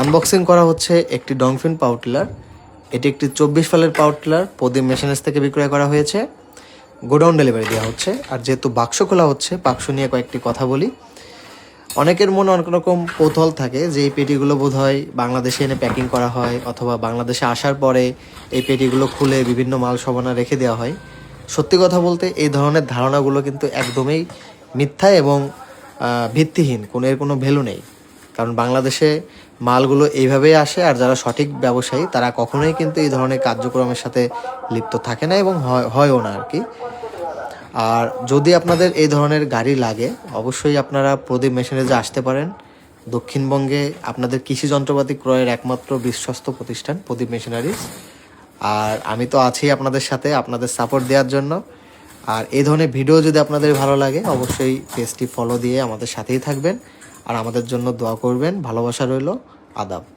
Unboxing করা হচ্ছে একটি ডংফিন পাওয়ার টিলার এটি একটি চব্বিশ ফালের টিলার প্রদীপ মেশিনেস থেকে বিক্রয় করা হয়েছে। গোডাউন ডেলিভারি দেওয়া হচ্ছে। আর যেহেতু বাক্স খোলা হচ্ছে, বাক্স নিয়ে কয়েকটি কথা বলি। অনেকের মনে অনেক রকম কৌতূহল থাকে যে এই পেটিগুলো বোধ হয় বাংলাদেশে এনে প্যাকিং করা হয়, অথবা বাংলাদেশে আসার পরে এই পেটিগুলো খুলে বিভিন্ন মাল সবানা রেখে দেওয়া হয়। সত্যি কথা বলতে এই ধরনের ধারণাগুলো কিন্তু একদমই মিথ্যা এবং ভিত্তিহীন, কোনো এর কোনো ভ্যালু নেই। কারণ বাংলাদেশে মালগুলো এইভাবেই আসে আর যারা সঠিক ব্যবসায়ী, তারা কখনোই কিন্তু এই ধরনের কার্যক্রমের সাথে লিপ্ত থাকে না এবং হয়ও না আর কি আর যদি আপনাদের এই ধরনের গাড়ি লাগে, অবশ্যই আপনারা প্রদীপ মেশিনেজে আসতে পারেন। দক্ষিণবঙ্গে আপনাদের কৃষি যন্ত্রপাতি ক্রয়ের একমাত্র বিশ্বস্ত প্রতিষ্ঠান প্রদীপ মেশিনারিজ। আর আমি তো আছি আপনাদের সাথে, আপনাদের সাপোর্ট দেওয়ার জন্য। আর এই ধরনের ভিডিও যদি আপনাদের ভালো লাগে, অবশ্যই পেজটি ফলো দিয়ে আমাদের সাথেই থাকবেন। আর আমাদের জন্য দোয়া করবেন। ভালোবাসা রইল আদাব।